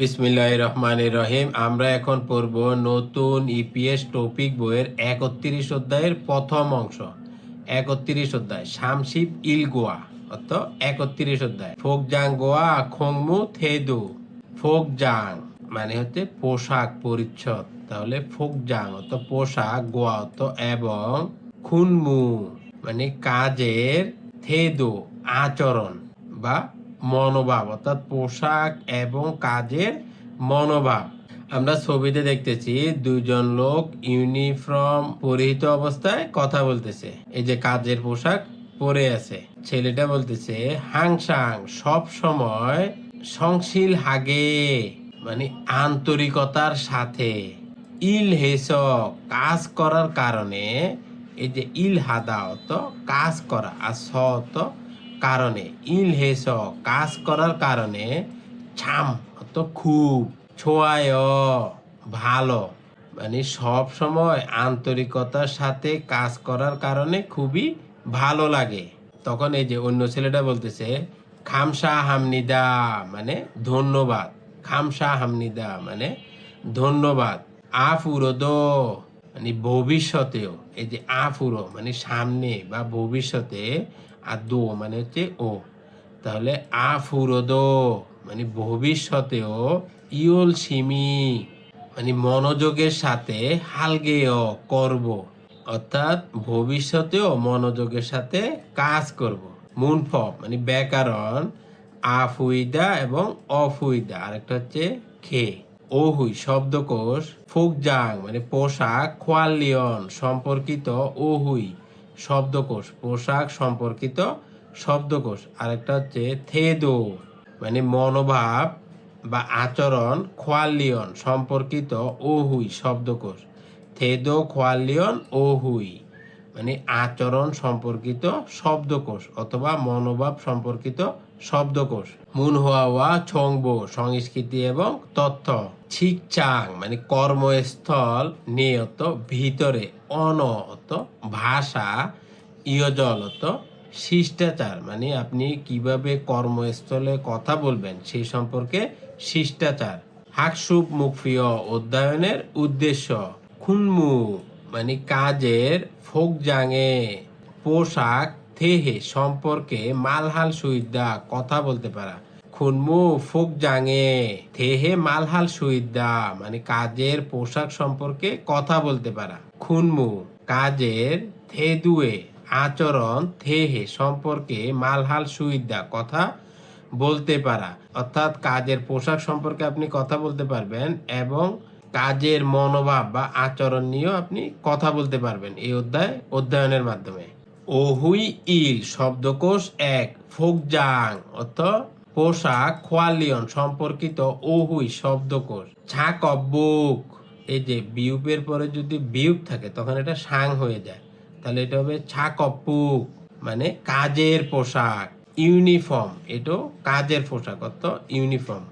বিসমিল্লাহ রহমান রহিম। আমরা এখন পড়ব নতুন ইপিএস টপিক বইয়ের একত্রিশ অধ্যায়ের প্রথম অংশ। একত্রিশ অধ্যায় শামশিপ ইল গোয়া। অর্থ, একত্রিশ অধ্যায়। ফোকজাং গোয়া, খংমু, থেদু। ফোকজাং মানে হচ্ছে পোশাক পরিচ্ছদ। তাহলে ফোকজাং অর্থ পোশাক, গোয়া অর্থ এবং খুনমু মানে কাজের থেদু, আচরণ বা মনোভাব, অর্থাৎ পোশাক এবং কাজের মনোভাব। আমরা ছবিতে দেখতেছি দুইজন লোক ইউনিফর্ম পরিহিত অবস্থায় কথা বলতেছে। এই যে কাজের পোশাক পরে আছে। ছেলেটা বলতেছে, হাংসাং, সব সময় সংশীল হাগে মানে আন্তরিকতার সাথে। ইল হেস, কাজ করার কারণে এই যে ইল হাদা অত কাজ করা, আর স অত কারণে ইল হেস কাজ করার কারণে ছাম অত খুব ছোয়ায়, ভালো। মানে সব সময় আন্তরিকতার সাথে কাজ করার কারণে খুবই ভালো লাগে। তখন এই যে অন্য ছেলেটা বলতেছে, খামসা হামনিদা মানে ধন্যবাদ। খামসা হামনিদা মানে ধন্যবাদ। আফুরোদো মানে ভবিষ্যতেও। এই যে আফুরো মানে সামনে বা ভবিষ্যতে আর দো মানে হচ্ছে ও। তাহলে আফুরোদো মানে ভবিষ্যতেও ইউল সিমি মানে মনোযোগের সাথে হালগেও করব, অর্থাৎ ভবিষ্যতেও মনোযোগের সাথে কাজ করব। মুনফ মানে ব্যাকরণ, আফুইদা এবং অফুইদা, আরেকটা হচ্ছে খে। ওহুই, শব্দকোষ, ফুকজাং মানে পোশাক খোয়ালিয়ন সম্পর্কিত ওহুই। শব্দকোষ, পোশাক সম্পর্কিত শব্দকোষ। আরেকটা হচ্ছে থেদো মানে মনোভাব বা আচরণ, খোয়ালিয়ন সম্পর্কিত ওহুই, শব্দকোষ। থেদো, খোয়ালিয়ন, ওহুই মানে আচরণ সম্পর্কিত শব্দকোষ অথবা মনোভাব সম্পর্কিত শব্দকোষ। মুন হওয়া ওয়া ছংবো, সংস্কৃতি এবং তথ্য ছিকচাং মানে কর্মস্থল, নিয়ত, ভিতরে অনত ভাষা, ইয়জলত, শিষ্টাচার। মানে আপনি কীভাবে কর্মস্থলে কথা বলবেন সেই সম্পর্কে শিষ্টাচার। হাকসুপ মুখফিয় অধ্যয়নের উদ্দেশ্য। খুনমু মানে কাজের, ফোকজাঙে। পোশাক থেহে সম্পর্কে মালহাল সুইদা কথা বলতে পারা। খুনমু ফোকজাঙে থেহে মালহাল সুইদা মানে কাজের পোশাক সম্পর্কে কথা বলতে পারা। খুনমু, কাজের থেদুয়ে আচরণ থেহে সম্পর্কে মালহাল সুইদা কথা বলতে পারা। অর্থাৎ কাজের পোশাক সম্পর্কে আপনি কথা বলতে পারবেন এবং কাজের মনোভাব বা আচরণ নিয়েও আপনি কথা বলতে পারবেন এই অধ্যায় অধ্যয়নের মাধ্যমে। ওহুই ইল, শব্দকোষ এক, ফোকজাং, অর্থ পোশাক, খোয়ালিয়ন, সম্পর্কিত ওহুই, শব্দকোষ। ছাকব্বুক এই যে বিউপের পরে যদি বিউপ থাকে, তখন এটা সাং হয়ে যায়। তাহলে এটা হবে ছাকপ্পুক মানে কাজের পোশাক, ইউনিফর্ম, এটাও কাজের পোশাক, অর্থ ইউনিফর্ম।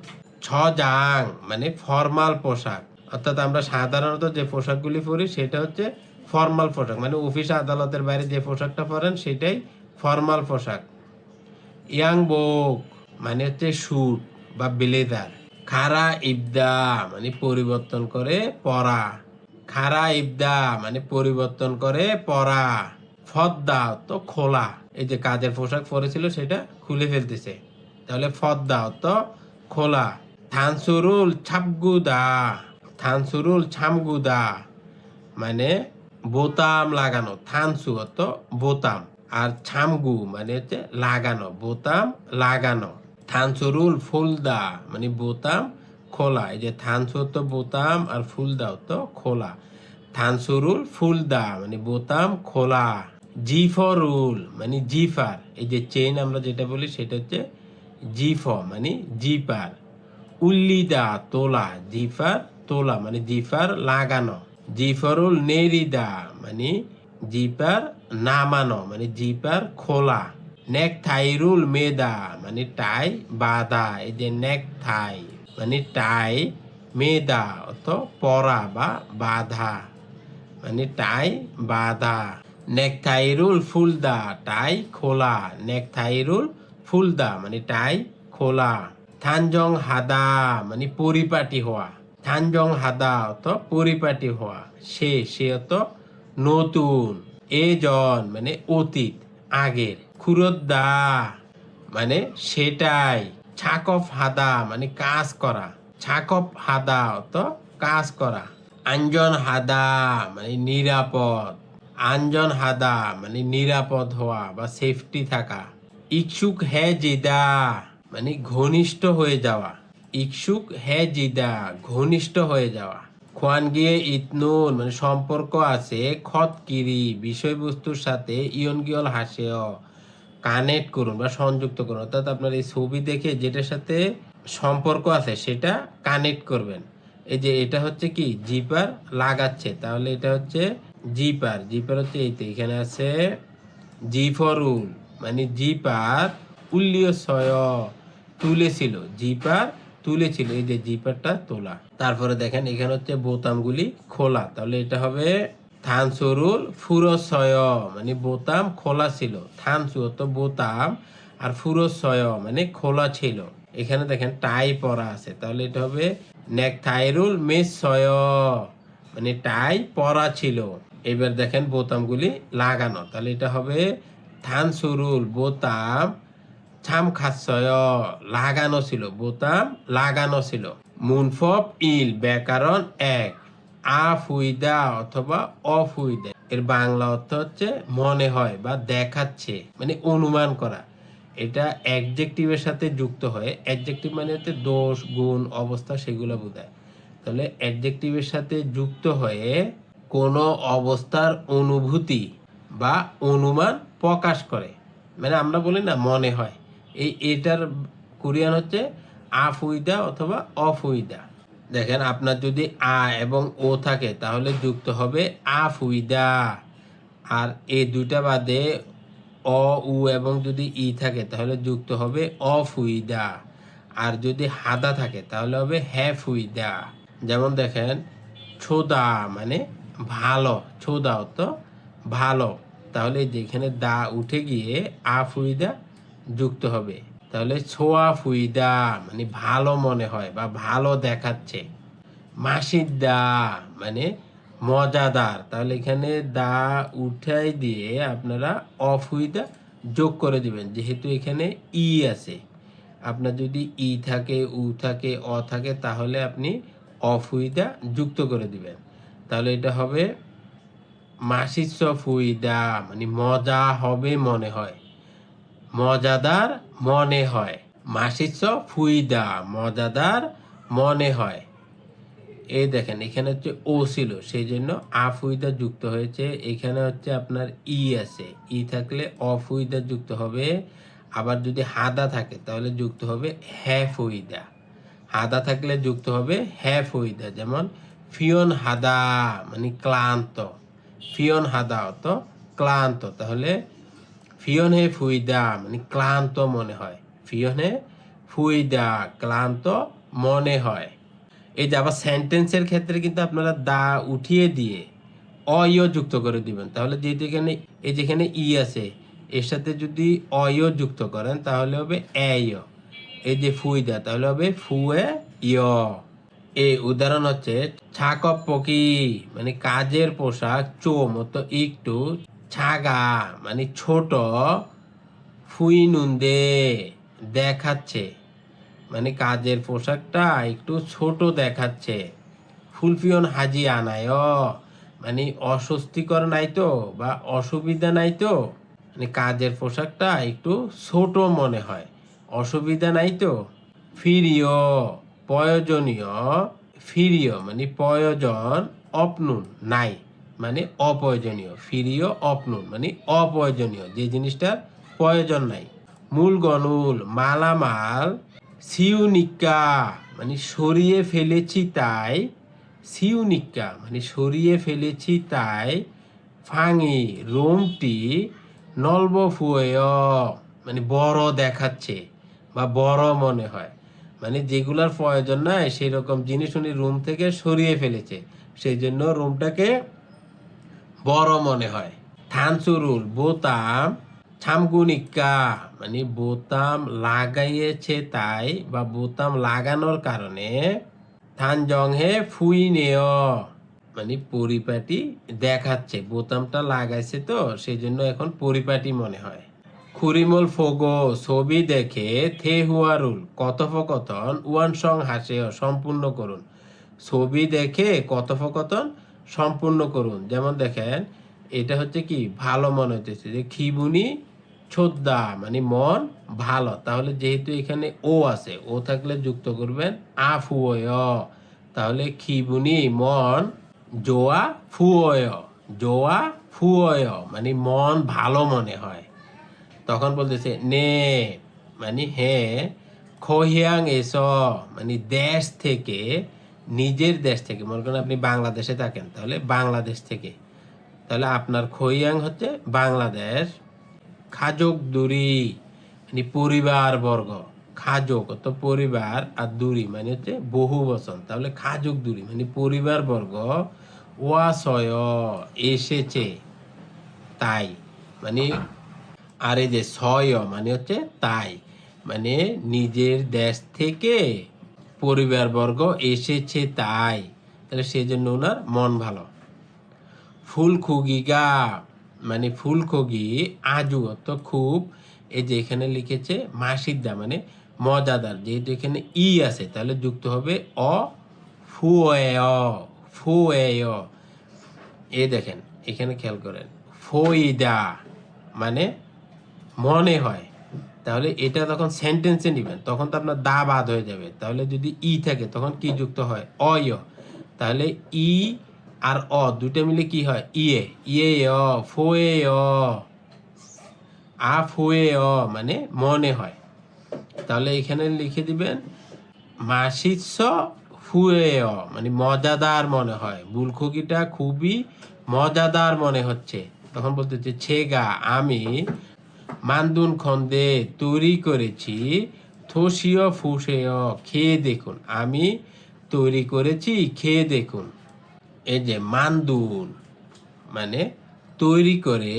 ছজাং মানে ফর্মাল পোশাক, অর্থাৎ আমরা সাধারণত যে পোশাকগুলি পরি, সেটা হচ্ছে ফর্মাল পোশাক মানে অফিস আদালতের বাইরে যে পোশাকটা পরেন সেটাই ফর্মাল পোশাক। ইয়াং বোক মানে হচ্ছে স্যুট বা ব্লেজার খারা ইবদা মানে পরিবর্তন করে পরা। খারা ইবদা মানে পরিবর্তন করে পরা। ফদ্দা তো খোলা। এই যে কাজের পোশাক পরেছিল সেটা খুলে ফেলতেছে। তাহলে ফদ্দা তো খোলা। থানসুরুল ছাপগুদা থানসুরুল ছামগুদা মানে বোতাম লাগানো থানসু অত বোতাম। আর ছামগু মানে হচ্ছে লাগানো, বোতাম লাগানো। থানসুরুল ফুলদা মানে বোতাম খোলা। এই যে থানসু তো বোতাম আর ফুলদা তো খোলা। থানসুরুল ফুলদা মানে বোতাম খোলা। জিফরুল মানে জিফার। এই যে চেন আমরা যেটা বলি সেটা হচ্ছে জিফ মানে জিপার। উল্লিদা, তোলা, জিফার, তোলা মানে জিফার লাগানো। জিফারুল নেরিদা মানে জিপার নামানো মানে জিপার খোলা। নেক থাইরুল মেদা মানে টাই বাধা এই যে নেক থাই মানে টাই মেদা অত পরা বা বাধা মানে টাই বাধা। নেক থাইরুল ফুলদা, টাই খোলা। নেক থাইরুল ফুলদা মানে টাই খোলা। থানজং হাদা মানে পরিপাটি হওয়া। থানজং হাদা অত পরিপাটি হওয়া। সে সে অত নতুন। এ জন মানে অতীত, আগের। খুরদ্দা মানে সেটাই। ছাকফ হাদা মানে কাজ করা। ছাকফ হাদা অত কাজ করা। আঞ্জন হাদা মানে নিরাপদ। আঞ্জন হাদা মানে নিরাপদ হওয়া বা সেফটি থাকা। ইচ্ছুক হে জিদা মানে ঘনিষ্ঠ হয়ে যাওয়া। ইচ্ছুক হে জিদা, ঘনিষ্ঠ হয়ে যাওয়া। খোয়ান গিয়ে ইতনুন মানে সম্পর্ক আছে, খতকিরি, বিষয়বস্তুর সাথে ইয়ন গিয়ল হাসেও। কানেক্ট করুন বা সংযুক্ত করুন, অর্থাৎ আপনার এই ছবি দেখে যেটার সাথে সম্পর্ক আছে সেটা কানেক্ট করবেন। এই যে এটা হচ্ছে কি? জিপার লাগাচ্ছে। তাহলে এটা হচ্ছে জিপার। জিপার হচ্ছে এই তো, এখানে আছে জি ফর উল মানে জিপার উল্লিয় সয় তুলেছিল জিপার তুলেছিল, এই যে জিপারটা তোলা। তারপরে দেখেন, এখানে হচ্ছে বোতামগুলি খোলা। তাহলে এটা হবে থানসরুল ফুরসয় মানে বোতাম খোলা ছিল। থানসু তো বোতাম, আর ফুরসয় মানে খোলা ছিল। এখানে দেখেন, টাই পরা আছে। তাহলে এটা হবে নেক থাইরুল মেস সয় মানে টাই পরা ছিল। এবার দেখেন বোতামগুলি লাগানো। তাহলে এটা হবে থানসুরুল বোতাম ছাম খাচ্ছয় লাগানো ছিল বোতাম লাগানো ছিল মুনফব ইল ব্যাকরণ এক. আফুইদা অথবা অফুইদা এর বাংলা অর্থ হচ্ছে মনে হয় বা দেখাচ্ছে মানে অনুমান করা। এটা অ্যাডজেক্টিভের সাথে যুক্ত হয়। অ্যাডজেক্টিভ মানে হচ্ছে দোষ, গুণ, অবস্থা সেগুলো বোঝায়। তাহলে অ্যাডজেক্টিভের সাথে যুক্ত হয়ে কোনো অবস্থার অনুভূতি বা অনুমান প্রকাশ করে। মানে আমরা বলি না মনে হয়। এই এটার কোরিয়ান হচ্ছে আফুইদা অথবা অফুইদা দেখেন, আপনার যদি আ এবং ও থাকে, তাহলে যুক্ত হবে আফুইদা আর এ দুইটা বাদে অ, উ এবং যদি ই থাকে, তাহলে যুক্ত হবে অফুইদা আর যদি হাদা থাকে, তাহলে হবে হ্যাফুইদা যেমন দেখেন, ছোদা মানে ভালো। ছোদা তো ভালো। তাহলে যেখানে দা উঠে গিয়ে আফুইদা যুক্ত হবে। তাহলে ছোয়া ফুইদা মানে ভালো মনে হয় বা ভালো দেখাচ্ছে। মাসিদা মানে মজাদার। তাহলে এখানে দা উঠাই দিয়ে আপনারা অফুইদা যোগ করে দিবেন। যেহেতু এখানে ই আছে। আপনার যদি ই থাকে, উ থাকে, অ থাকে, তাহলে আপনি অফুইদা যুক্ত করে দিবেন। তাহলে এটা হবে মাসিস ফুইদা মানে মজা হবে মনে হয়। মজাদার মনে হয়। মাসিস ফুইদা, মজাদার মনে হয়। এই দেখেন, এখানে হচ্ছে ও ছিল, সেই জন্য আফুইদা যুক্ত হয়েছে। এখানে হচ্ছে আপনার ই আছে। ই থাকলে অফুইদা যুক্ত হবে। আবার যদি হাদা থাকে, তাহলে যুক্ত হবে হ্যাফুইদা হাদা থাকলে যুক্ত হবে হ্যাফুইদা যেমন, ফিয়ন হাদা মানে ক্লান্ত। ফিয়ন হাদা অত ক্লান্ত। তাহলে ফিয়নে ফুইদা মানে ক্লান্ত মনে হয়। ফিয়নে ফুইদা, ক্লান্ত মনে হয়। এই যে আবার সেন্টেন্সের ক্ষেত্রে কিন্তু আপনারা দা উঠিয়ে দিয়ে অয় যুক্ত করে দিবেন। তাহলে যেহেতু এখানে, এই যেখানে ই আছে, এর সাথে যদি অয় যুক্ত করেন, তাহলে হবে এয়। এই যে ফুইদা, তাহলে হবে ফুয়ে ইয় এই উদাহরণ হচ্ছে ছাকপ পকি মানে কাজের পোশাক চো মতো একটু ছাগা মানে ছোট, ফুই নুন্দে দেখাচ্ছে। মানে কাজের পোশাকটা একটু ছোট দেখাচ্ছে। ফুলফিয়ন হাজি আনায় মানে অস্বস্তিকর নাই তো, বা অসুবিধা নাই তো। মানে কাজের পোশাকটা একটু ছোট মনে হয়। অসুবিধা নাই তো। ফিরিয় প্রয়োজনীয় ফিরিয় মানে প্রয়োজন অপনুন, নাই। মানে অপ্রয়োজনীয়। ফিরিও অপনুন মানে অপ্রয়োজনীয়। যে জিনিসটার প্রয়োজন নাই। মূল গনুল মালামাল, সিউনিকা মানে সরিয়ে ফেলেছি তাই, সিউনিকা মানে সরিয়ে ফেলেছি তাই ফাঙি রোমটি নলবফুয় মানে বড় দেখাচ্ছে বা বড় মনে হয়। মানে যেগুলার প্রয়োজন নাই সেই রকম জিনিস উনি রুম থেকে সরিয়ে ফেলেছে। সেই জন্য রুমটাকে বড় মনে হয়। থানসুরুল বোতাম ছামগুনিকা মানে বোতাম লাগাইয়েছে তাই বা বোতাম লাগানোর কারণে থানজং হে ফুই নেয়। মানে পরিপাটি দেখাচ্ছে, বোতামটা লাগাইছে তো সেই জন্য এখন পরিপাটি মনে হয়। খুরিমল ফোগো ছবি দেখে থে হুয়ারুল কথোপকথন ওয়ান সং হাসে সম্পূর্ণ করুন। ছবি দেখে কথোপকথন সম্পূর্ণ করুন। যেমন দেখেন, এটা হচ্ছে কি? ভালো মনে হচ্ছে যে খিবুনি ছোদ্দা মানে মন ভালো। তাহলে যেহেতু এখানে ও আছে, ও থাকলে যুক্ত করবেন আফুয়। তাহলে খিবুনি মন, জোয়া ফুয়। জোয়া ফুয় মানে মন ভালো মনে হয়। তখন বলতেছে, নে মানে হে, খহিয়াং এস মানে দেশ থেকে নিজের দেশ থেকে, মনে করেন আপনি বাংলাদেশে থাকেন, তাহলে বাংলাদেশ থেকে। তাহলে আপনার খৈয়াং হচ্ছে বাংলাদেশ। খাজক দূরি মানে পরিবার বর্গ। খাজক অত পরিবার আর দূরি মানে হচ্ছে বহু বচন। তাহলে খাজক দূরি মানে পরিবার বর্গ। ওয়াশয় এসেছে, তাই। মানে আর যে ছয় মানে হচ্ছে তাই। মানে নিজের দেশ থেকে পরিবারবর্গ এসেছে তাই। তাহলে সেই জন্য ওনার মন ভালো। ফুলখুগিগা মানে ফুলখুগি আজু তো খুব, এই যে এখানে লিখেছে মাসিদ্দা মানে মজাদার, যেহেতু এখানে ই আছে, তাহলে যুক্ত হবে অ, ফুয়ে ফুয়ে এ দেখেন, এখানে খেয়াল করেন, ফইদা মানে মনে হয়। তাহলে এটা তখন সেন্টেন্সে নেবেন, তখন তো আপনার দা বাদ হয়ে যাবে। তাহলে যদি ই থাকে, তখন কি যুক্ত হয়? অয় তাহলে ই আর অ দুটো মিলে কি হয়? ইয়ে ইয়ে অ ফোয়ে অ আ ফোয়ে অ মানে মনে হয়। তাহলে এখানে লিখে দিবেন, মাসিৎস ফুয়ে অ মানে মজাদার মনে হয়। বুলখুকিটা খুবই মজাদার মনে হচ্ছে। তখন বলতে হচ্ছে, ছেগা, আমি মান্দুন খন্দে তৈরি করেছি। থসিও ফুসেও, খেয়ে দেখুন। আমি তৈরি করেছি, খেয়ে দেখুন। এই যে মান্দুন মানে তৈরি করে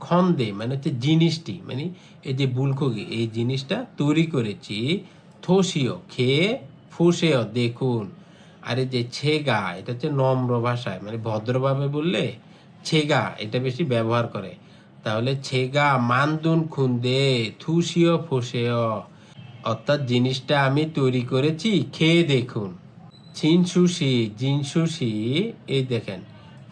খন্দে মানে হচ্ছে জিনিসটি মানে এই যে বুলখগি এই জিনিসটা তৈরি করেছি। থসিও, খেয়ে ফুসেও দেখুন। আর এই যে ছেগা, এটা হচ্ছে নম্র ভাষায় মানে ভদ্রভাবে বললে ছেগা, এটা বেশি ব্যবহার করে। তাহলে ছেগা মানদুন খুন্দে, থুসিও ফুসেও। অর্থাৎ জিনিসটা আমি তৈরি করেছি, খেয়ে দেখুন। চিনসুসি জিনসুসি, এই দেখেন,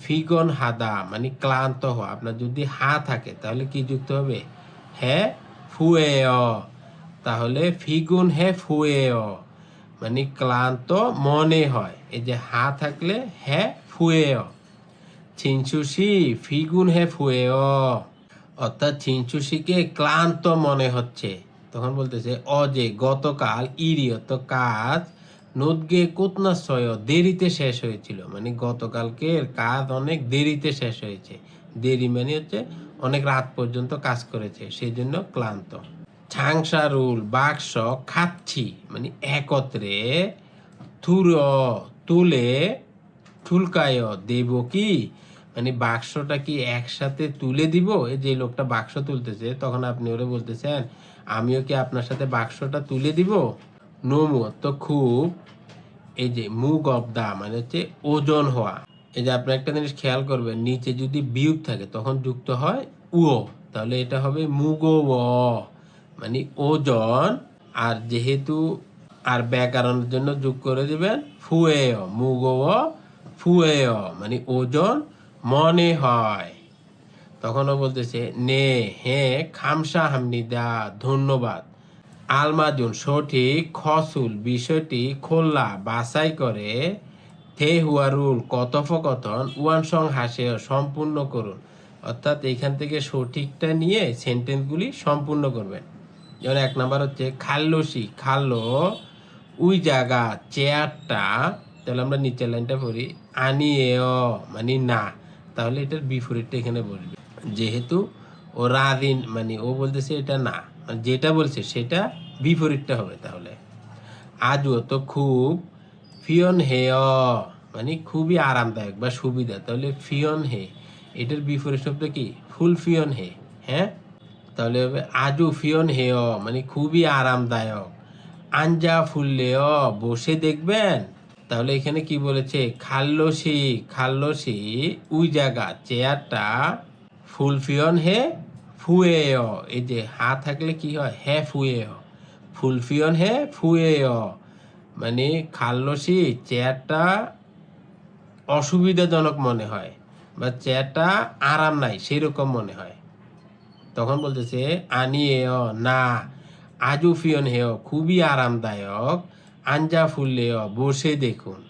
ফিগন হাদা মানে ক্লান্ত হওয়া। আপনার যদি হা থাকে, তাহলে কি যুক্ত হবে? হ্যাঁ ফুয়ে তাহলে ফিগুন হে ফুয়ে মানে ক্লান্ত মনে হয়। এই যে হা থাকলে হ্যাঁ ফুয়ে চিনসুসি ফিগুন হে ফুয়ে অর্থাৎ চিনসুসিকে ক্লান্ত মনে হচ্ছে। তখন বলতেছে, অজে গতকাল ইরিয়ত কাজ নদগে কোতনাশয় দেরিতে শেষ হয়েছিল। মানে গতকালকের কাজ অনেক দেরিতে শেষ হয়েছে। দেরি মানে হচ্ছে অনেক রাত পর্যন্ত কাজ করেছে সেই জন্য ক্লান্ত। ছাংসারুল, বাক্স খাচ্ছি মানে একত্রে থুর তুলে ঠুলকায় দেব কি? মানে বাক্সটা কি একসাথে তুলে দিব? যে লোকটা বাক্স তুলতেছে, তখন আপনি ওরে বলতেছেন, আমিও কি আপনার সাথে বাক্সটা তুলে দিব? নমু, তো খুব এই যে মুগ অব দা মানে হচ্ছে ওজন হওয়া। এই যে আপনি একটা জিনিস খেয়াল করবেন, নিচে যদি বিয়োগ থাকে, তখন যুক্ত হয় উও তাহলে এটা হবে মুগো মানে ওজন। আর যেহেতু আর ব্যাকরণের জন্য যোগ করে দিবেন ফুয়ে মুগো ফুয়ে মানে ওজন। মনে হয়। তখনও বলতেছে, নে, হে খামসা হামনি দা ধন্যবাদ। আলমাজুন, সঠিক খসুল বিষয়টি খোল্লা বাছাই করে থে হুয়ারুল কথোপকথন ওয়ান সং হাসে সম্পূর্ণ করুন। অর্থাৎ এখান থেকে সঠিকটা নিয়ে সেন্টেন্সগুলি সম্পূর্ণ করবেন। যেমন এক নাম্বার হচ্ছে, খাল্লসি, খাল্লো, উই জায়গা চেয়ারটা, তাহলে আমরা নিচের লাইনটা পড়ি, আনিয়েও মানে না। তাহলে এটার বিপরীতটা এখানে বলবে। যেহেতু ও রাদিন মানে ও বলতেছে এটা না মানে যেটা বলছে সেটা বিপরীতটা হবে তাহলে। আজও তো খুব ফিয়ন হে অ মানে খুবই আরামদায়ক বা সুবিধা। তাহলে ফিয়ন হে এটার বিপরীত শব্দ কি? ফুল ফিয়ন হে হ্যাঁ? তাহলে হবে আজু ফিয়ন হেয় মানে খুবই আরামদায়ক। আঞ্জা ফুললেও বসে দেখবেন তাহলে এখানে কি বলেছে? খাল্লসি খাল্লসি, উই জায়গা চেয়ারটা ফুলফিয়ন হে ফুয়ে এই যে হা থাকলে কি হয়? হে ফুয়ে ফুলফিয়ন হে ফুয়ে মানে খাল্লসি চেয়ারটা অসুবিধাজনক মনে হয় বা চেয়ারটা আরাম নাই, সেরকম মনে হয়। তখন বলতেছে আনিয়েও না আজু ফিয়ন হেয়, খুবই আরামদায়ক। আঞ্জা ফুললেও বসে দেখুন।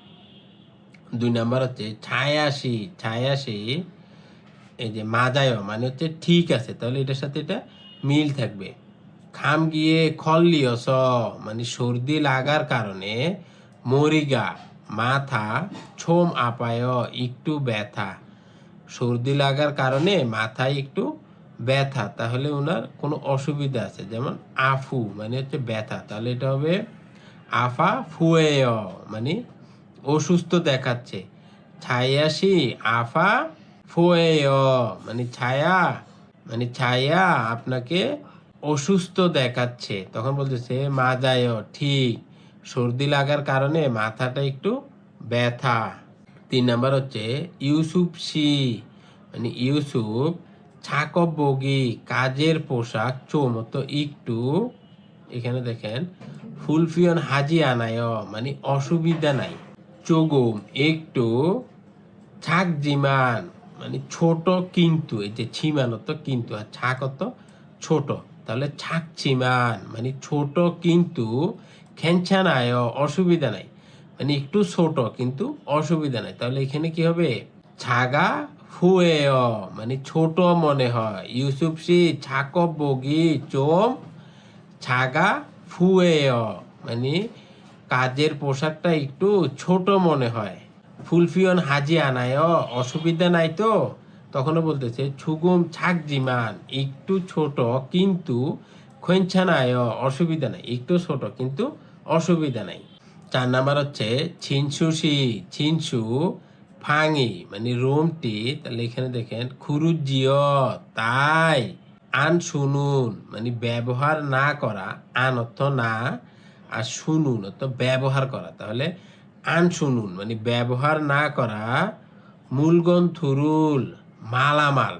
দুই নাম্বার হচ্ছে ছায়াশি ছায়াশি, এই যে মাজায় মানে হচ্ছে ঠিক আছে, তাহলে এটার সাথে এটা মিল থাকবে। খাম গিয়ে খল্লিয়স মানে সর্দি লাগার কারণে মরিগা, মাথা, ছোম আপায়, একটু ব্যথা। সর্দি লাগার কারণে মাথায় একটু ব্যথা, তাহলে ওনার কোনো অসুবিধা আছে, যেমন আফু মানে হচ্ছে ব্যথা, তাহলে এটা হবে আফা ফুয়ে মানে অসুস্থ দেখাচ্ছে। ছায়াশি, আফা ফুয়ে মানে ছায়া মানে ছায়া আপনাকে অসুস্থ দেখাচ্ছে। তখন বলতেছে মাজায় ঠিক। সর্দি লাগার কারণে মাথাটা একটু ব্যথা। তিন নাম্বার হচ্ছে, ইউসুফ সি। মানে ইউসুফ ছাকব বগি কাজের পোশাক চৌমত একটু, এখানে দেখেন ফুলফিয়ন হাজি আনায় মানে অসুবিধা নাই। চগুম, একটু ছাক জিমান মানে ছোট কিন্তু, এই যে ছিমান তো কিন্তু, আর ছাক তো ছোট। তাহলে ছাক ছিমান মানে ছোট কিন্তু খেঞ্ছানায় অসুবিধা নাই। মানে একটু ছোট কিন্তু অসুবিধা নাই। তাহলে এখানে কি হবে? ছাগা ফুয়ে মানে ছোট মনে হয়। ইউসুফ সি ছাকব বগি চোম, ছাগা ফুয়ে মানে কাজের পোশাকটা একটু ছোট মনে হয়। ফুলফিয়ন হাজি আনায় অসুবিধা নাই তো? তখনও বলতেছে, ছুগুম ছাক জিমান একটু ছোট কিন্তু খৈঞ্ছানায় অসুবিধা নাই। একটু ছোট কিন্তু অসুবিধা নাই। চার নাম্বার হচ্ছে ছিনসুসি ছিনসু ফাঙি। মানে রোমটি, তাহলে এখানে দেখেন খুরুজিও তাই। আন শুনুন মানে ব্যবহার না করা, আন অর্থ না, আর শুনুন অর্থ ব্যবহার করা। তাহলে আন শুনুন মানে ব্যবহার না করা, মূলগণ থুরুল, মালামাল।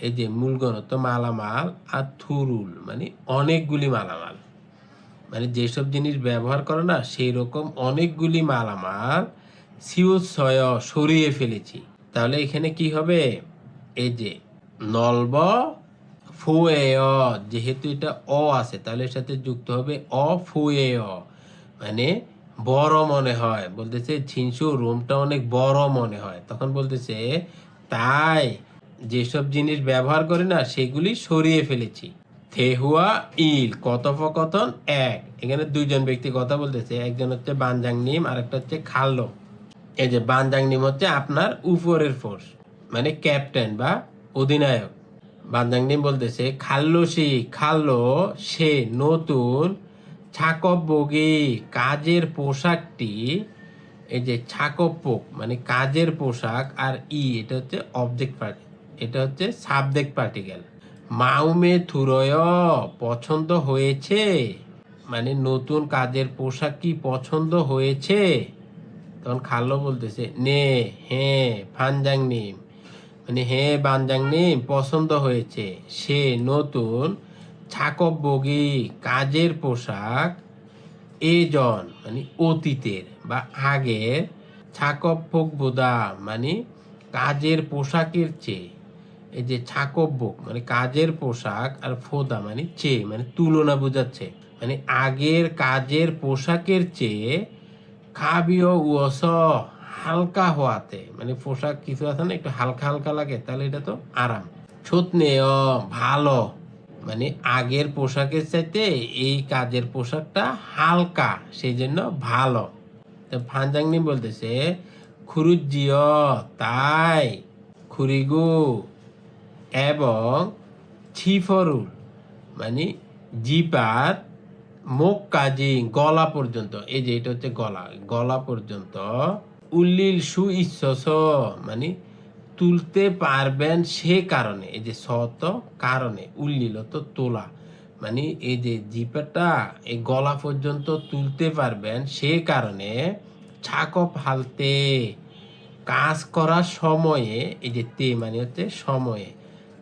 এই যে মূলগণ অর্থ মালামাল আর থুরুল মানে অনেকগুলি মালামাল। মানে যেসব জিনিস ব্যবহার করে না সেই রকম অনেকগুলি মালামাল সিউসয় সরিয়ে ফেলেছি। তাহলে এখানে কি হবে? এই যে নলব ফুয়ে যেহেতু এটা অ আছে, তাহলে এর সাথে যুক্ত হবে অ ফুয়ে মানে বড় মনে হয়। বলতেছে ছিনসু রুমটা অনেক বড় মনে হয়। তখন বলতেছে, তাই যেসব জিনিস ব্যবহার করি না, সেগুলি সরিয়ে ফেলেছি। থেহুয়া, ইল, কথোপকথন এক। এখানে দুইজন ব্যক্তি কথা বলতেছে, একজন হচ্ছে বানজাং নিম আর একটা হচ্ছে খাল্লো। এই যে বানজাং নিম হচ্ছে আপনার উপরের ফোর্স মানে ক্যাপ্টেন বা অধিনায়ক। বানজাং নিম বলতেছে, খাল্লো সি, খাল্লো সে নতুন ছাকব বগি কাজের পোশাকটি, এই যে ছাকব পোক মানে কাজের পোশাক আর ই, এটা হচ্ছে অবজেক্ট পার্টি এটা হচ্ছে সাবজেক্ট পার্টিকেল মাউমে থুরয় পছন্দ হয়েছে? মানে নতুন কাজের পোশাক কি পছন্দ হয়েছে? তখন খাল্লো বলতেছে, নে হ্যাঁ ফানজাং নিম মানে হ্যাঁ বানজাং নিম পছন্দ হয়েছে। সে নতুন বগি কাজের পোশাক এজন মানে অতীতের বা আগের ছাকব ফোক বোদা মানে কাজের পোশাকের চেয়ে। এই যে ছাকব্যক মানে কাজের পোশাক আর ফোদা মানে চেয়ে মানে তুলনা বোঝাচ্ছে। মানে আগের কাজের পোশাকের চেয়ে খাবিও উয়স হালকা হওয়াতে মানে পোশাক কিছু আছে না, একটু হালকা হালকা লাগে, তাহলে এটা তো আরাম। ছুতনে ভালো। মানে আগের পোশাকের চাইতে এই কাজের পোশাকটা হালকা সেই জন্য ভালো। তো ফানজাংনি বলতেছে খুরুজিও তাই, খুরিগু, এবং ছিফরুল মানে জিপার মুখ কাজি গলা পর্যন্ত, এই যে এটা হচ্ছে গলা গলা পর্যন্ত উল্লিল সু ইচ্ছস মানে তুলতে পারবেন সে কারণে, এই যে সত কারণে, উল্লিল তো তোলা। মানে এই যে জিপাটা, এই গলা পর্যন্ত তুলতে পারবেন সে কারণে ছাকপ হালতে কাজ করার সময়ে, এই যে তে মানে হচ্ছে সময়ে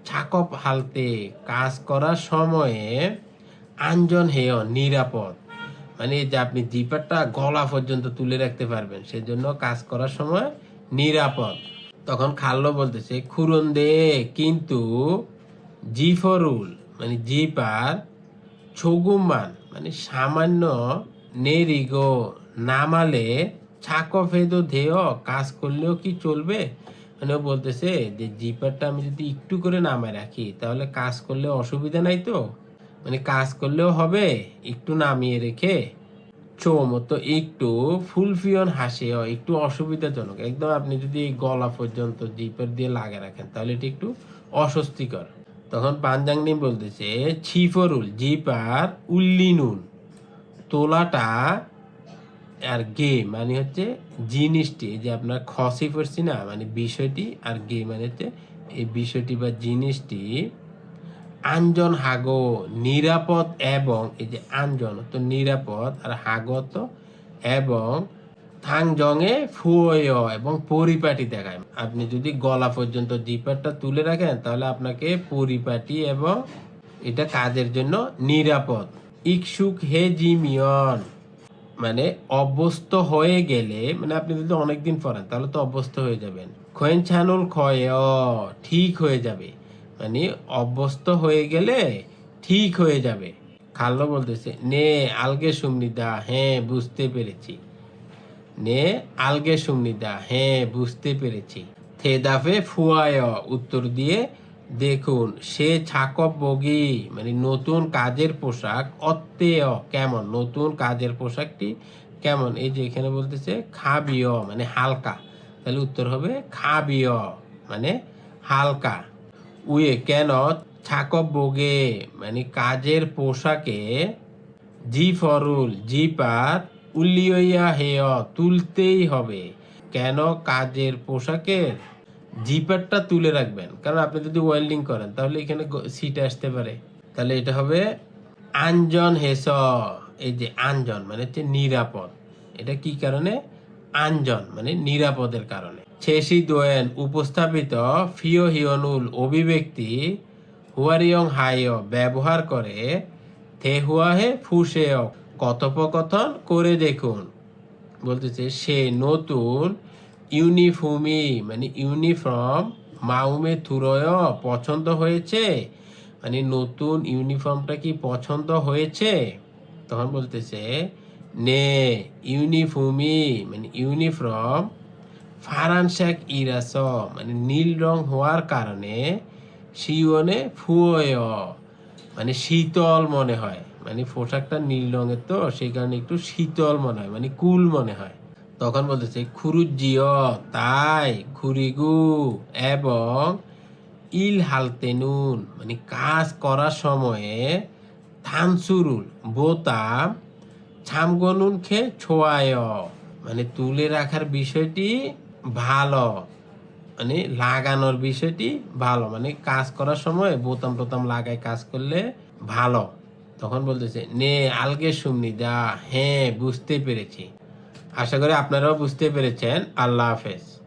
ছাকপ হালতে কাজ করার সময়ে আঞ্জন হেয়, নিরাপদ। মানে যে আপনি জিপারটা গলা পর্যন্ত তুলে রাখতে পারবেন, সেজন্য কাজ করার সময় নিরাপদ। তখন খাল্লো বলতেছে, খুরন দে, কিন্তু জিফরুল মানে জিপার ছগুমান মানে সামান্য নেরিগো নামালে ছাকো ফেদো ধেয় কাজ করলেও কি চলবে? মানে ও বলতেছে যে, জিপারটা আমি যদি একটু করে নামায় রাখি, তাহলে কাজ করলে অসুবিধা নাই তো? মানে কাজ করলেও হবে, একটু নামিয়ে রেখে চৌমতো একটু ফুলফিয়ন হাসে একটু অসুবিধাজনক। একদম আপনি যদি গলা পর্যন্ত জিপার দিয়ে লাগে রাখেন, তাহলে এটা একটু অস্বস্তিকর। তখন পাঞ্জাংনি বলতেছে, ছিফরুল জিপার উল্লিনুন তোলাটা আর গে মানে হচ্ছে জিনিসটি যে আপনার খসি পড়ছি না মানে বিষয়টি আর গে মানে হচ্ছে এই বিষয়টি বা জিনিসটি আঞ্জন হাগো নিরাপদ এবং, এই যে আঞ্জন তো নিরাপদ, আর হাগত এবং থাংজংয়ে ফুয় এবং পরিপাটি দেখায়। আপনি যদি গলা পর্যন্ত জিপারটা তুলে রাখেন, তাহলে আপনাকে পরিপাটি এবং এটা কাজের জন্য নিরাপদ। ইকসুক হে জিমিয়ন। মানে অভ্যস্ত হয়ে গেলে মানে আপনি যদি অনেকদিন পড়েন, তাহলে তো অভ্যস্ত হয়ে যাবেন। খয়েন ছানুল ক্ষয় ঠিক হয়ে যাবে। মানে অভ্যস্ত হয়ে গেলে ঠিক হয়ে যাবে। খাল্লো বলতেছে, নে আলগে সুমনিদা হ্যাঁ বুঝতে পেরেছি। নে আলগে সুমনিদা হ্যাঁ বুঝতে পেরেছি। থেদাফে ফুয়ায়, উত্তর দিয়ে, দেখুন, সে ছাকব বগি মানে নতুন কাজের পোশাক, অত্তেয় কেমন? নতুন কাজের পোশাকটি কেমন? এই যে এখানে বলতেছে, খাবিয় মানে হালকা। তাহলে উত্তর হবে, খাবিয় মানে হালকা। উয়ে কেন ছাকব বগে মানে কাজের পোশাকে জি ফরুল জি পার উল্লিয়া হেয়, তুলতেই হবে। কেন কাজের পোশাকের জিপারটা তুলে রাখবেন? কারণ আপনি যদি ওয়েল্ডিং করেন, তাহলে এখানে সিট আসতে পারে। তাহলে এটা হবে আঞ্জন হেস, এই যে আঞ্জন মানে হচ্ছে নিরাপদ। এটা কি কারণে? আঞ্জন মানে নিরাপদের কারণে। শেষি দোয়েন উপস্থাপিত ফিও হিয়নুল অভিব্যক্তি হুয়ারিয়ং হাইয় ব্যবহার করে, থেহুয়াহে ফুসেয়, কথোপকথন করে দেখুন। বলতেছে, সে নতুন ইউনিফর্মি মানে ইউনিফর্ম মাউমে থুরয় পছন্দ হয়েছে? মানে নতুন ইউনিফর্মটা কি পছন্দ হয়েছে? তখন বলতেছে, নে ইউনিফর্মি মানে ইউনিফর্ম ফারানশাক ইরাস মানে নীল রং হওয়ার কারণে শিওনে ফুয় মানে শীতল মনে হয়। মানে পোশাকটা নীল রঙের তো, সেই কারণে একটু শীতল মনে হয় মানে কুল মনে হয়। তখন বলতেছে খুরুজিও তাই খুরিগু এবং ইল হালতেনুন মানে কাজ করার সময়ে থানসুরুল বোতাম ছামগনুন খেয়ে ছোয়ায় মানে তুলে রাখার বিষয়টি ভালো। মানে লাগানোর বিষয়টি ভালো। মানে কাজ করার সময় বোতাম টোতাম লাগায় কাজ করলে ভালো। তখন বলতেছে, নে আলগে সুমনি দা হ্যাঁ বুঝতে পেরেছি। আশা করি আপনারাও বুঝতে পেরেছেন। আল্লাহ হাফেজ।